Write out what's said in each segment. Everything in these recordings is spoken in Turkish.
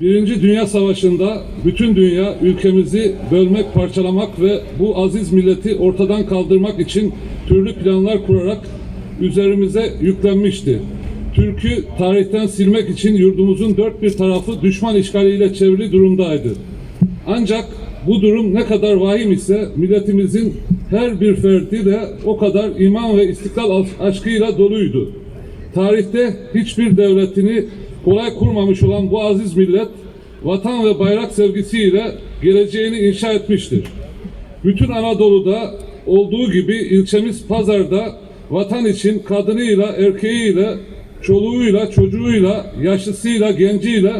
Birinci Dünya Savaşı'nda bütün dünya ülkemizi bölmek, parçalamak ve bu aziz milleti ortadan kaldırmak için türlü planlar kurarak üzerimize yüklenmişti. Türk'ü tarihten silmek için yurdumuzun dört bir tarafı düşman işgaliyle çevrili durumdaydı. Ancak bu durum ne kadar vahim ise milletimizin her bir ferdi de o kadar iman ve istiklal aşkıyla doluydu. Tarihte hiçbir devletini kolay kurmamış olan bu aziz millet vatan ve bayrak sevgisiyle geleceğini inşa etmiştir. Bütün Anadolu'da olduğu gibi ilçemiz Pazar'da vatan için kadınıyla, erkeğiyle, çoluğuyla, çocuğuyla, yaşlısıyla, genciyle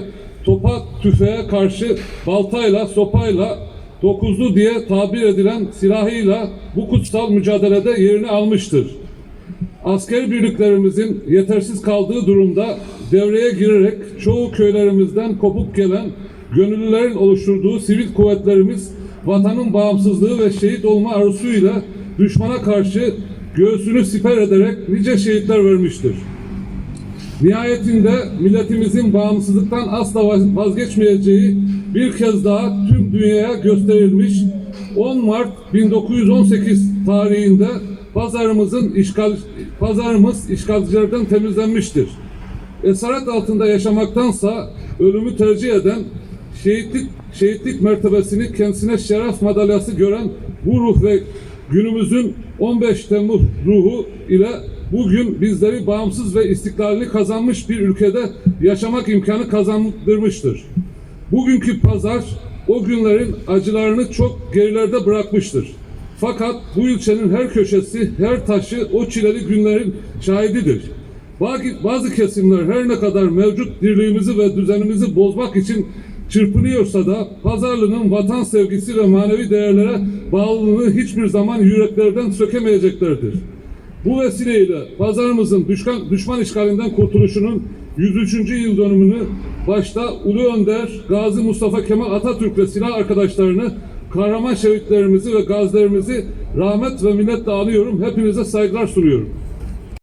topa, tüfeğe karşı baltayla, sopayla, dokuzlu diye tabir edilen silahıyla bu kutsal mücadelede yerini almıştır. Asker birliklerimizin yetersiz kaldığı durumda devreye girerek çoğu köylerimizden kopup gelen gönüllülerin oluşturduğu sivil kuvvetlerimiz vatanın bağımsızlığı ve şehit olma arzusuyla düşmana karşı göğsünü siper ederek nice şehitler vermiştir. Nihayetinde milletimizin bağımsızlıktan asla vazgeçmeyeceği bir kez daha tüm dünyaya gösterilmiş 10 Mart 1918 tarihinde pazarımızın işgal pazarımız işgalcilerden temizlenmiştir. Esaret altında yaşamaktansa ölümü tercih eden şehitlik şehitlik mertebesini kendisine şeref madalyası gören bu ruh ve günümüzün 15 Temmuz ruhu ile bugün bizleri bağımsız ve istiklalini kazanmış bir ülkede yaşamak imkanı kazandırmıştır. Bugünkü pazar o günlerin acılarını çok gerilerde bırakmıştır. Fakat bu ilçenin her köşesi, her taşı o çileli günlerin şahididir. Bazı- kesimler her ne kadar mevcut dirliğimizi ve düzenimizi bozmak için çırpınıyorsa da pazarlının vatan sevgisi ve manevi değerlere bağlılığını hiçbir zaman yüreklerden sökemeyeceklerdir. Bu vesileyle pazarımızın düşman, düşman işgalinden kurtuluşunun 103. yıl dönümünü başta Ulu Önder, Gazi Mustafa Kemal Atatürk ve silah arkadaşlarını, kahraman şehitlerimizi ve gazilerimizi rahmet ve minnetle anıyorum. Hepinize saygılar sunuyorum.